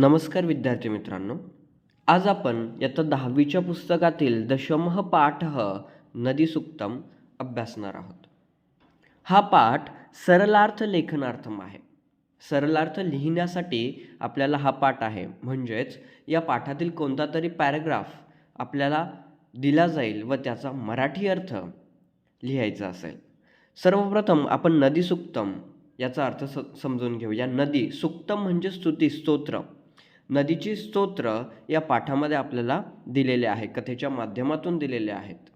नमस्कार विद्यार्थी मित्रांनो. आज आपण इयत्ता दहावीच्या पुस्तकातील दशमः पाठ नदीसुक्तम अभ्यासणार आहोत. हा पाठ सरलार्थ लेखनार्थम आहे. सरलार्थ लिहिण्यासाठी आपल्याला हा पाठ आहे. म्हणजेच या पाठातील कोणता तरी पॅराग्राफ आपल्याला दिला जाईल व त्याचा मराठी अर्थ लिहायचा असेल. सर्वप्रथम आपण नदी सुक्तम याचा अर्थ स समजून घेऊया. नदी सुक्तम म्हणजे स्तुती स्तोत्र. नदीची स्तोत्र या पाठामध्ये आपल्याला दिलेले आहे कथेच्या माध्यमातून दिलेले आहेत.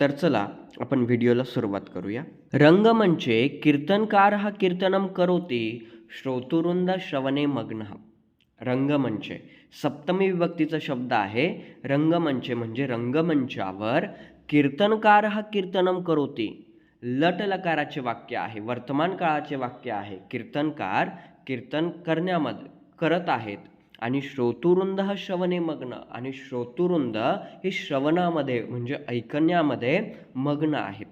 तर चला आपण व्हिडिओला सुरुवात करूया. रंगमंचे म्हणजे कीर्तनकार हा कीर्तनम करोते श्रोतुरुंद श्रवणे मग्न. रंगमंचे म्हणजे सप्तमी विभक्तीचा शब्द आहे. रंगमंच म्हणजे, म्हणजे रंगमंचावर कीर्तनकार हा कीर्तनम करोती. लट लकाराचे वाक्य आहे वर्तमान काळाचे वाक्य आहे. कीर्तनकार कीर्तन करण्यामध्ये करत आहेत. आणि श्रोतुरुंद हा श्रवणे मग्न. आणि श्रोतुरुंद हे श्रवणामध्ये म्हणजे ऐकण्यामध्ये मग्न आहेत.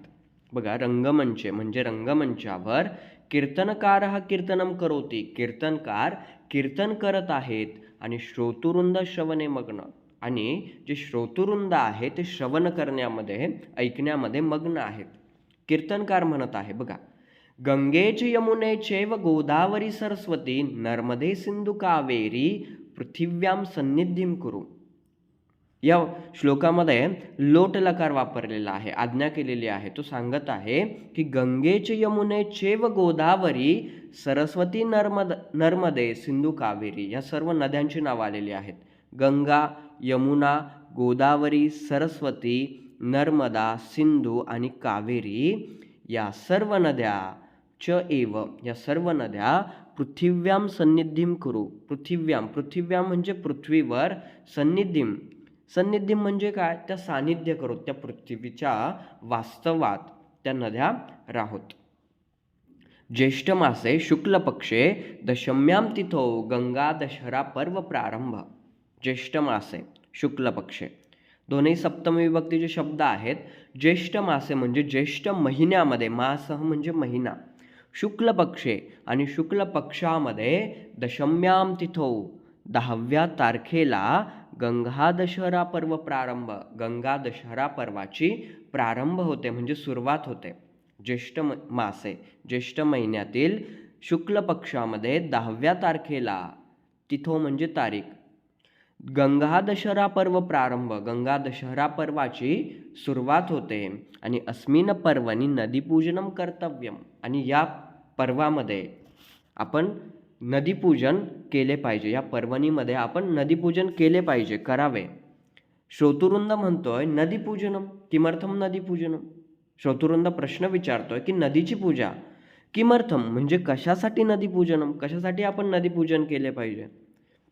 बघा रंगमंचे म्हणजे रंगमंचावर कीर्तनकार हा कीर्तनम करोती. कीर्तनकार कीर्तन करत आहेत आणि श्रोतुरुंद श्रवणे मग्न. आणि जे श्रोतुरुंद आहे ते श्रवण करण्यामध्ये ऐकण्यामध्ये मग्न आहेत. कीर्तनकार म्हणत आहे बघा गंगेचे यमुनेचे व गोदावरी सरस्वती नर्मदे सिंधू कावेरी पृथिव्याम सन्निधीम करू. या श्लोकामध्ये लोट लकार वापरलेला आहे आज्ञा केलेली आहे. तो सांगत आहे की गंगेचे यमुनेचे व गोदावरी सरस्वती नर्मद नर्मदे सिंधू कावेरी या सर्व नद्यांची नावं आलेली आहेत. गंगा यमुना गोदावरी सरस्वती नर्मदा सिंधू आणि कावेरी या सर्व नद्या च एव या सर्व नद्या पृथिव्याम सन्निधीम करू. पृथिव्याम पृथिव्याम म्हणजे पृथ्वीवर सन्निधीम सन्निधीम म्हणजे काय? त्या सान्निध्य करू त्या पृथ्वीच्या वास्तवात त्या नद्या राहोत. ज्येष्ठ मासे शुक्ल पक्षे दशम्याम तिथो गंगा दशहरा पर्व प्रारंभ. ज्येष्ठ मासे शुक्ल पक्षे दोन्ही सप्तम विभक्तीचे शब्द आहेत. ज्येष्ठ मासे म्हणजे ज्येष्ठ महिन्यामध्ये मासह म्हणजे महिना. शुक्ल पक्षे आणि शुक्ल पक्षामध्ये दशम्याम तिथो दहाव्या तारखेला गंगा दशहरा पर्व प्रारंभ गंगा दशहरा पर्वाची प्रारंभ होते म्हणजे सुरुवात होते. ज्येष्ठ म मासे ज्येष्ठ महिन्यातील शुक्ल पक्षामध्ये दहाव्या तारखेला तिथो म्हणजे तारीख. गंगा दशहरा पर्व प्रारंभ गंगा दशहरा पर्वाची सुरुवात होते आणि अस्मिन पर्वनी नदीपूजनम कर्तव्यम आणि या पर्वामध्ये आपण नदीपूजन केले पाहिजे. या पर्वणीमध्ये आपण नदीपूजन केले पाहिजे करावे. श्रोतुरुंद म्हणतोय नदीपूजनम किमर्थम नदीपूजनम? श्रोतुरुंद प्रश्न विचारतोय की नदीची पूजा किमर्थम? म्हणजे कशासाठी नदीपूजनम? कशासाठी आपण नदीपूजन केले पाहिजे?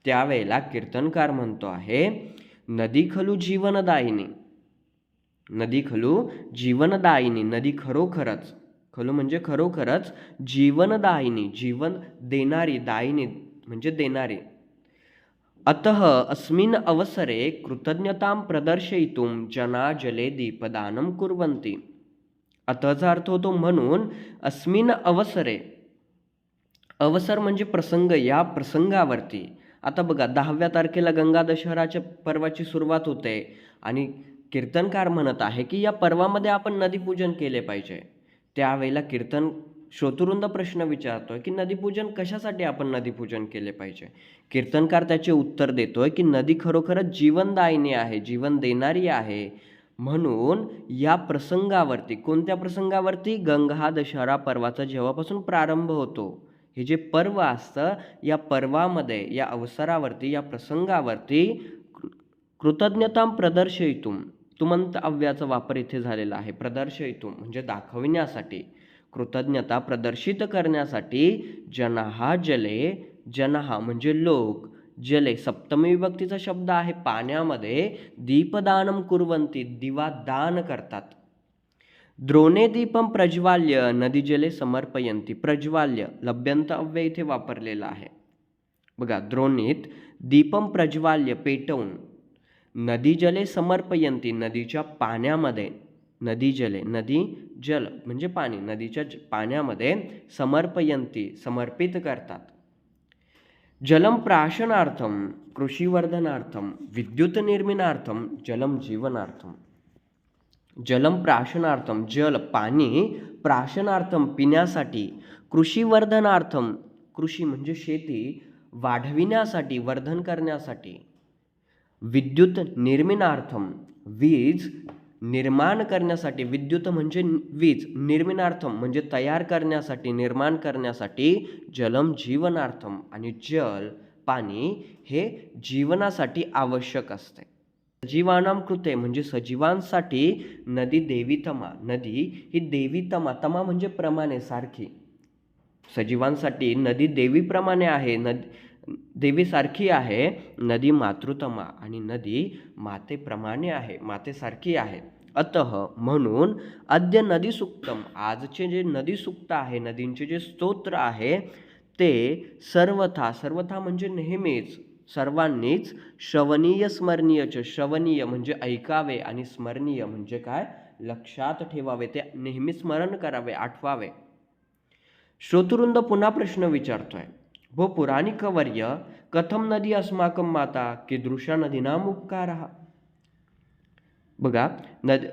त्यावेळेला कीर्तनकार म्हणतो आहे नदी खलू जीवनदायिनी. नदी खलू जीवनदायिनी नदी खरोखरच. खलो म्हणजे खरोखरच जीवनदायिनी जीवन देणारी दायिनी म्हणजे देणारी. अतः अस्मिन अवसरे कृतज्ञतां प्रदर्शयितुं जना जले दीपदानं कुर्वन्ति. अतचा अर्थ होतो म्हणून अस्मिन अवसरे अवसर म्हणजे प्रसंग या प्रसंगावरती. आता बघा दहाव्या तारखेला गंगा दशहराच्या पर्वाची सुरुवात होते आणि कीर्तनकार म्हणत आहे की या पर्वामध्ये आपण नदीपूजन केले पाहिजे. त्यावेळेला कीर्तन श्रोतुरुंद प्रश्न विचारतोय की नदीपूजन कशासाठी आपण नदीपूजन केले पाहिजे? कीर्तनकार त्याचे उत्तर देतोय की नदी खरोखरच जीवनदायिनी आहे जीवन देणारी आहे. म्हणून या प्रसंगावरती कोणत्या प्रसंगावरती? गंगा हा दशहरा पर्वाचा जेव्हापासून प्रारंभ होतो. हे जे पर्व असतं या पर्वामध्ये या अवसरावरती या प्रसंगावरती कृतज्ञता प्रदर्शयितुम. तुमंत अव्याचा वापर इथे झालेला आहे. प्रदर्शयितुम म्हणजे दाखविण्यासाठी कृतज्ञता प्रदर्शित करण्यासाठी जनहा जले जनहा म्हणजे लोक. जले सप्तमी विभक्तीचा शब्द आहे. पाण्यामध्ये दीपदानम कुर्वंती दिवा दान करतात. द्रोणे दीपम प्रज्वाल्य नदी जले समर्पयंती प्रज्वाल्य लभ्यंत अव्यय इथे वापरलेला आहे. बघा द्रोणीत दीपम प्रज्वाल्य पेटवून नदीजले समर्पयंती नदीच्या पाण्यामध्ये नदीजले नदी जल म्हणजे पाणी नदीच्या पाण्यामध्ये समर्पयंती समर्पित करतात. जलम प्राशनार्थम कृषीवर्धनार्थम विद्युत निर्मिनार्थम जलम जीवनार्थम. जलम प्राशनार्थम जल पाणी प्राशनार्थम पिण्यासाठी कृषीवर्धनार्थम कृषी म्हणजे शेती वाढविण्यासाठी वर्धन करण्यासाठी. विद्युत निर्मिनार्थम वीज निर्माण करण्यासाठी विद्युत म्हणजे वीज निर्मिनार्थम म्हणजे तयार करण्यासाठी निर्माण करण्यासाठी जलम जीवनार्थम आणि जल पाणी हे जीवनासाठी आवश्यक असते. सजीवानां कृते म्हणजे सजीवांसाठी नदी देवीतमा नदी ही देवीतमा तमा म्हणजे प्रमाणे सारखी. सजीवांसाठी नदी देवीप्रमाणे आहे नदी देवीसारखी आहे नदी मातृतमा आणि नदी मातेप्रमाणे आहे मातेसारखी आहे. अतः म्हणून अद्य नदी सुक्तम आजचे जे नदी सुक्त आहे नदींचे जे स्तोत्र आहे ते सर्वथा सर्वथा म्हणजे नेहमीच सर्वांनीच श्रवणीय स्मरणीयच श्रवणीय म्हणजे ऐकावे आणि स्मरणीय म्हणजे काय? लक्षात ठेवावे ते नेहमी स्मरण करावे आठवावे. श्रोतुरुंद पुन्हा प्रश्न विचारतोय. भो पुराणिकवर्य कथम नदी अस्माकं माता कीदृशा नदीनाम उपकारः बघा नद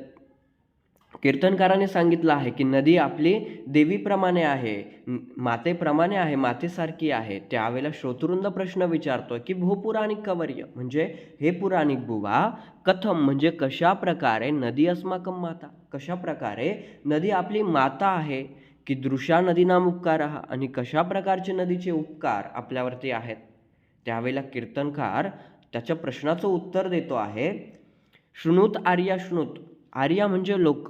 कीर्तनकाराने सांगितलं आहे की नदी आपली देवीप्रमाणे आहे मातेप्रमाणे आहे मातेसारखी आहे. त्यावेळेला श्रोतृंद प्रश्न विचारतोय की भो पुराणिक कवर्य म्हणजे हे पुराणिक बुवा कथम म्हणजे कशा प्रकारे नदी अस्माकं माता कशा प्रकारे नदी आपली माता आहे? की दृशा नदीनाम उपकार आणि कशा प्रकारचे नदीचे उपकार आपल्यावरती आहेत? त्यावेळेला कीर्तनकार त्याच्या प्रश्नाचं उत्तर देतो आहे शृणुत आर्या शृणुत आर्या म्हणजे लोक.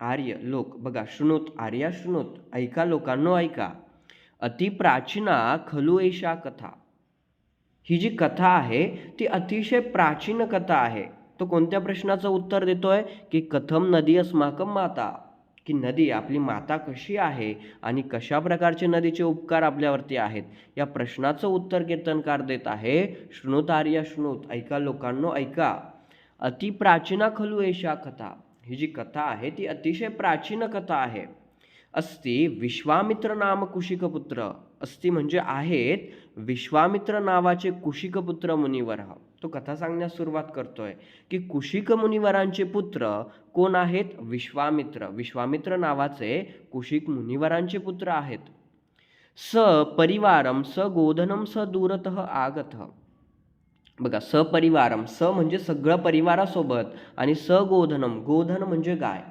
आर्य लोक. बघा शृणुत आर्या शृणुत ऐका लोकांनो ऐका. अतिप्राचीना खलु एषा कथा. ही जी कथा आहे ती अतिशय प्राचीन कथा आहे. तो कोणत्या प्रश्नाचं उत्तर देतोय? की कथम नदी अस्माकं माता. की नदी आपली माता कशी आहे आणि कशा प्रकारचे नदीचे उपकार आपल्यावरती आहेत? या प्रश्नाचं उत्तर कीर्तनकार देत आहे शृणुत आर्या शृणुत ऐका लोकांनो ऐका. अतिप्राचीना खलु एषा कथा. ही जी कथा आहे ती अतिशय प्राचीन कथा आहे. अस्ति विश्वामित्र नाम कुशिकपुत्र. अस्ति म्हणजे आहेत विश्वामित्र नावाचे कुशिकपुत्र मुनिवर. तो कथा सांगण्यास सुरुवात करतोय की कुशिक मुनिवरांचे पुत्र कोण आहेत? विश्वामित्र. विश्वामित्र नावाचे कुशिक मुनिवरांचे पुत्र आहेत. स परिवारम स गोधनम स दूरत आगत. बघा सपरिवारम स म्हणजे सगळं परिवारासोबत आणि स गोधनम गोधन म्हणजे गाय.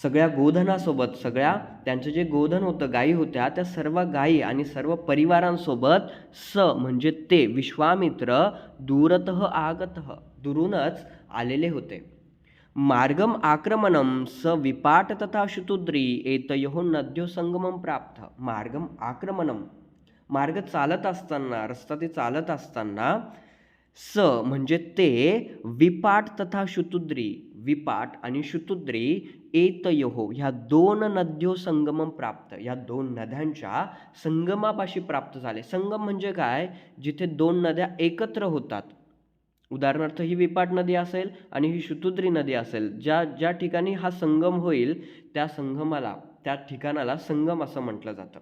सगळ्या गोधनासोबत सगळ्या त्यांचं जे गोधन होतं गायी होत्या त्या सर्व गायी आणि सर्व परिवारांसोबत स म्हणजे ते विश्वामित्र दूरत आगत दुरूनच आलेले होते. मार्गम आक्रमणम स विपाट तथा शुतुद्री एतयो नद्यो संगमम प्राप्त। मार्गम आक्रमणम मार्ग चालत असताना रस्ता ते चालत असताना स म्हणजे ते विपाट तथा शुतुद्री विपाट आणि शुतुद्री एतयोहो ह्या दोन नद्यो संगमम प्राप्त या दोन नद्यांच्या संगमापाशी प्राप्त झाले. संगम म्हणजे काय? जिथे दोन नद्या एकत्र होतात. उदाहरणार्थ ही विपाट नदी असेल आणि ही शुतुद्री नदी असेल. ज्या ज्या ठिकाणी हा संगम होईल त्या संगमाला त्या ठिकाणाला संगम असं म्हटलं जातं.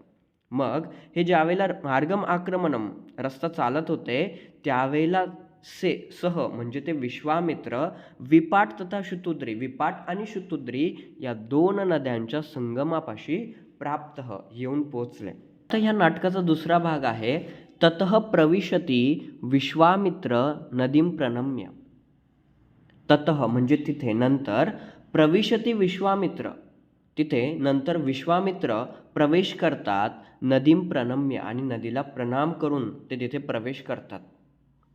मग हे ज्यावेळेला मार्गम आक्रमणम रस्ता चालत होते त्यावेळेला से सह म्हणजे ते विश्वामित्र विपाट तथा शुतुद्री विपाट आणि शुतुद्री या दोन नद्यांच्या संगमापाशी प्राप्त येऊन पोचले तर ह्या नाटकाचा दुसरा भाग आहे तत प्रविशती विश्वामित्र नदीम प्रणम्य. तत म्हणजे तिथे नंतर प्रविशती विश्वामित्र तिथे नंतर विश्वामित्र प्रवेश करतात नदीम प्रणम्य आणि नदीला प्रणाम करून ते तिथे प्रवेश करतात.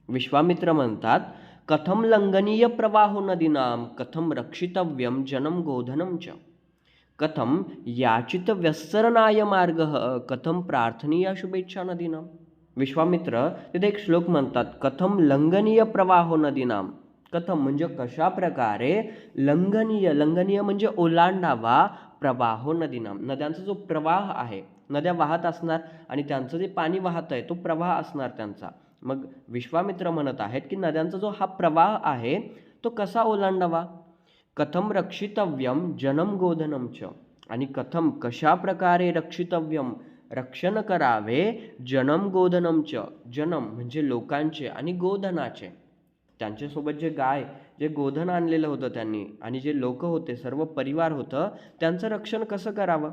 विश्वामित्र म्हणतात कथम लंघनीय प्रवाहो नदीनाम कथम रक्षितव्यम जनम गोधनम च. कथम याचित व्यसरनाय मार्ग कथम प्रार्थनीय शुभेच्छा नदीनाम विश्वामित्र तिथे एक श्लोक म्हणतात कथम लंघनीय प्रवाहो नदीनाम कथम म्हणजे कशा प्रकारे लंघनीय लंघनीय म्हणजे ओलांडावा प्रवाहो नदीनाम नद्यांचा जो प्रवाह आहे नद्या वाहत असणार आणि त्यांचं जे पाणी वाहत आहे तो प्रवाह असणार त्यांचा. मग विश्वामित्र म्हणत आहेत की नद्यांचा जो हा प्रवाह आहे तो कसा ओलांडावा? कथम रक्षितव्यम जनम गोधनम च? आणि कथम कशा प्रकारे रक्षितव्यम रक्षण करावे जनम गोधनमच जनम म्हणजे लोकांचे आणि गोधनाचे. त्यांच्यासोबत जे गाय जे गोधन आणलेलं होतं त्यांनी आणि जे लोक होते सर्व परिवार होतं त्यांचं रक्षण कसं करावं?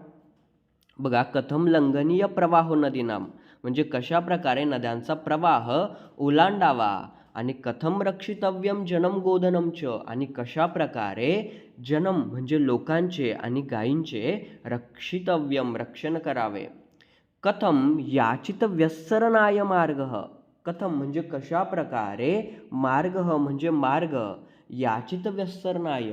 बघा कथम लंघनीय प्रवाहो हो नदीनाम. म्हणजे कशा प्रकारे नद्यांचा प्रवाह ओलांडावा आणि कथम रक्षितव्यम जनम गोधनमच आणि कशा प्रकारे जनम म्हणजे लोकांचे आणि गायींचे रक्षितव्यम रक्षण करावे. कथम याचित व्यसरणाय मार्ग. कथम म्हणजे कशा प्रकारे मार्ग म्हणजे मार्ग याचित व्यसरणाय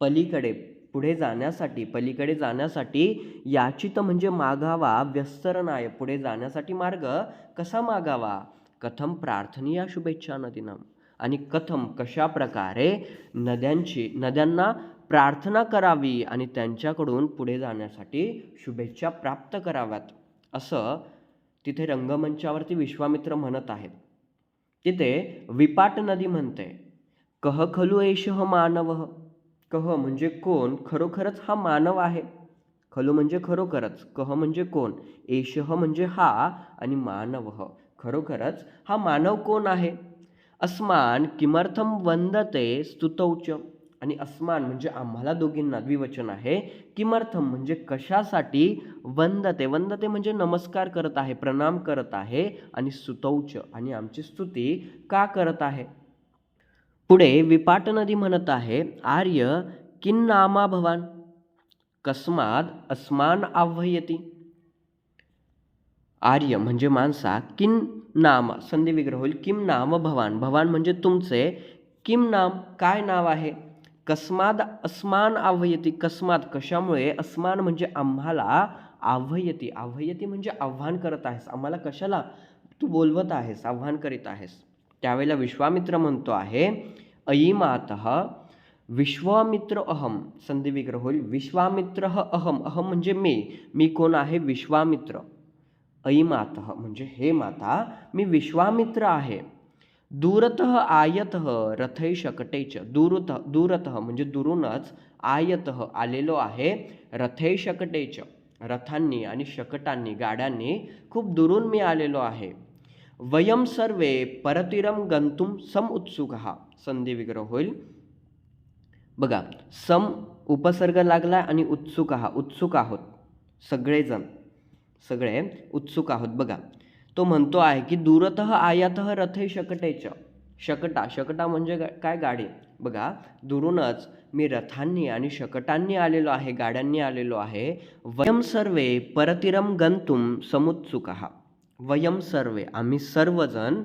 पलीकडे पुढे जाण्यासाठी पलीकडे जाण्यासाठी याचित म्हणजे मागावा व्यस्तरणाय पुढे जाण्यासाठी मार्ग कसा मागावा? कथम प्रार्थनीया शुभेच्छा नदीनं. आणि कथम कशा प्रकारे नद्यांची नद्यांना प्रार्थना करावी आणि त्यांच्याकडून पुढे जाण्यासाठी शुभेच्छा प्राप्त कराव्यात? असं तिथे रंगमंचावरती विश्वामित्र म्हणत आहेत. तिथे विपाट नदी म्हणते कह खलु एष मानव. कह म्हणजे कोण? खरोखरच हा मानव आहे. खलु म्हणजे खरोखरच कह म्हणजे कोण? एषह म्हणजे हा आणि मानव. खरोखरच हा मानव कोण आहे? अस्मान किमर्थम वंदते स्तुतौच आणि अस्मान म्हणजे आम्हाला दोघींना द्विवचन आहे. किमर्थम म्हणजे कशासाठी वंदते वंदते म्हणजे नमस्कार करत आहे प्रणाम करत आहे आणि स्तुतौच आणि आमची स्तुती का करत आहे? पुढे विपाट नदी म्हणत आहे आर्य किन्नामा भवान. कस्माद अस्मान आव्हयती. आर्य म्हणजे माणसा किन नाम संधी विग्रह होईल किम नाम भवान. भवान म्हणजे तुमचे किम नाम काय नाव आहे? कस्माद अस्मान आव्हयती. कस्मात कशामुळे? अस्मान म्हणजे आम्हाला आव्हयती. आव्हयती म्हणजे आव्हान करत आहेस. आम्हाला कशाला? तू बोलवत आहेस आव्हान करीत आहेस. त्यावेळेला विश्वामित्र म्हणतो आहे अयिमात विश्वामित्र अहम संधी विग्रह होईल. विश्वामित्र अहम अहम म्हणजे मी मी कोण आहे? विश्वामित्र. अयिमात म्हणजे हे माता मी विश्वामित्र आहे. दूरत आयत रथै शकटेच दूरत दूरत म्हणजे दुरूनच आयत आलेलो आहे रथै शकटेच रथांनी आणि शकटांनी गाड्यांनी खूप दुरून मी आलेलो आहे. वयम सर्वे परतिरम गंतुम सम उत्सुक। हा संधी विग्रह होईल। बघा सम उपसर्ग लागला आणि उत्सुक हा उत्सुक आहोत। सगळेजण सगळे उत्सुक आहोत. बघा तो म्हणतो आहे की दूरत आयात रथे शकटेच। शकटा शकटा म्हणजे काय गाडी? बघा दुरूनच मी रथांनी आणि शकटांनी आलेलो आहे गाड्यांनी आलेलो आहे. वयम सर्वे परतिरम गंतुम समुत्सुक। वयम सर्वे. आम्ही सर्वजण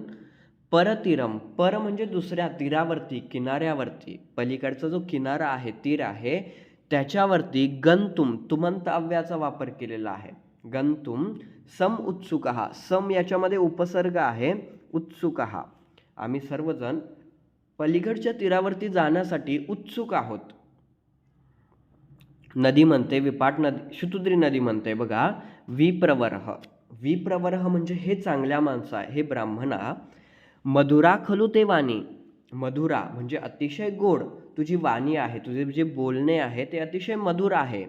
परतीरम पर म्हणजे दुसऱ्या तीरावरती किनाऱ्यावरती. पलीकडचा जो किनारा आहे तीर आहे त्याच्यावरती गंतुम तुमंत अव्याचा वापर केलेला आहे. गंतुम सम उत्सुक सम याच्यामध्ये उपसर्ग आहे उत्सुक आम्ही सर्वजण पलीकडच्या तीरावरती जाण्यासाठी उत्सुक आहोत. नदी म्हणते विपाट नदी शुतुद्री नदी म्हणते बघा विप्रवरह. विप्रवरह म्हणजे हे चांगल्या माणसं आहे हे ब्राह्मणा. मधुरा खलू ते वाणी. मधुरा म्हणजे अतिशय गोड तुझी वाणी आहे तुझे जे बोलणे आहे ते अतिशय मधुर आहे.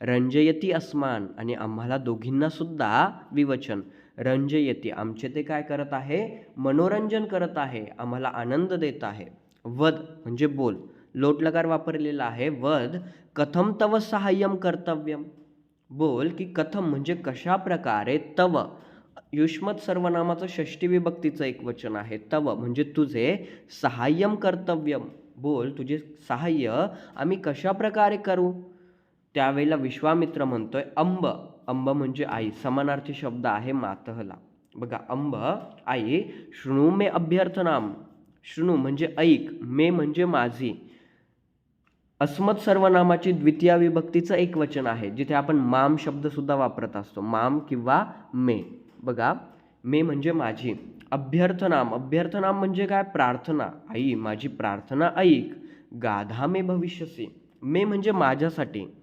रंजयती अस्मान आणि आम्हाला दोघींना सुद्धा विवचन. रंजयती आमचे ते काय करत आहे? मनोरंजन करत आहे आम्हाला आनंद देत आहे. वध म्हणजे बोल. लोटलकार वापरलेला आहे वध. कथम तव सहाय्यम कर्तव्यम. बोल की कथम म्हणजे कशा प्रकारे तव. युष्मत सर्वनामाचं षष्टी विभक्तीचं एक वचन आहे. तव म्हणजे तुझे सहाय्यम कर्तव्यम. बोल तुझे सहाय्य आम्ही कशा प्रकारे करू? त्यावेळेला विश्वामित्र म्हणतोय अंब. अंब म्हणजे आई. समानार्थी शब्द आहे मातहला. बघा अंब आई शृणू मे अभ्यर्थनाम. शृणू म्हणजे ऐक मे म्हणजे माझी. अस्मत् सर्वनामाची द्वितीय विभक्तीचं एक वचन आहे जिथे आपण माम शब्द सुद्धा वापरत असतो. माम किंवा मे. बघा मे म्हणजे माझी. अभ्यर्थनाम. अभ्यर्थनाम म्हणजे काय? प्रार्थना. आई माझी प्रार्थना ऐक. गाधा मे भविष्यसी. मे म्हणजे माझ्यासाठी.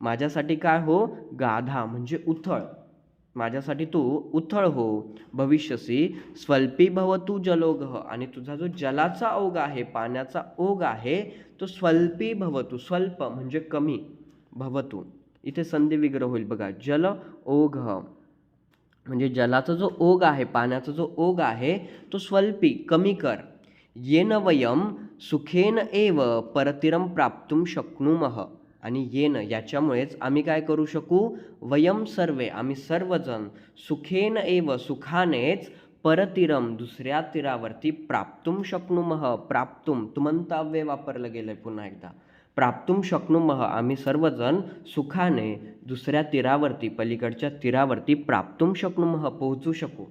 माझ्यासाठी काय हो? गाधा म्हणजे उथळ. माझ्यासाठी तू उथळ हो. भविष्यसी स्वल्पी भवतु जलोग आणि तुझा जो जलाचा ओघ आहे पाण्याचा ओघ आहे तो स्वल्पी भवतु स्वल्प म्हणजे कमी भवतु इथे संधी विग्रह होईल बघा. जल ओघ. म्हणजे जलाचा जो ओघ आहे पाण्याचा जो ओघ आहे तो स्वल्पी कमी कर. येन वयम सुखेन एव परतिरम प्राप्तुम शक्नुमः. आणि येणं याच्यामुळेच आम्ही काय करू शकू? वयम सर्वे आम्ही सर्वजण सुखेन एव सुखानेच परतीरम दुसऱ्या तीरावरती प्राप्तुम शक्नुमः. प्राप्तुम तुमंताव्य वापरलं गेलं आहे पुन्हा एकदा. प्राप्तुम शक्नुमः. आम्ही सर्वजण सुखाने दुसऱ्या तीरावरती पलीकडच्या तीरावरती प्राप्तुम शक्नुमः. पोहोचू शकू.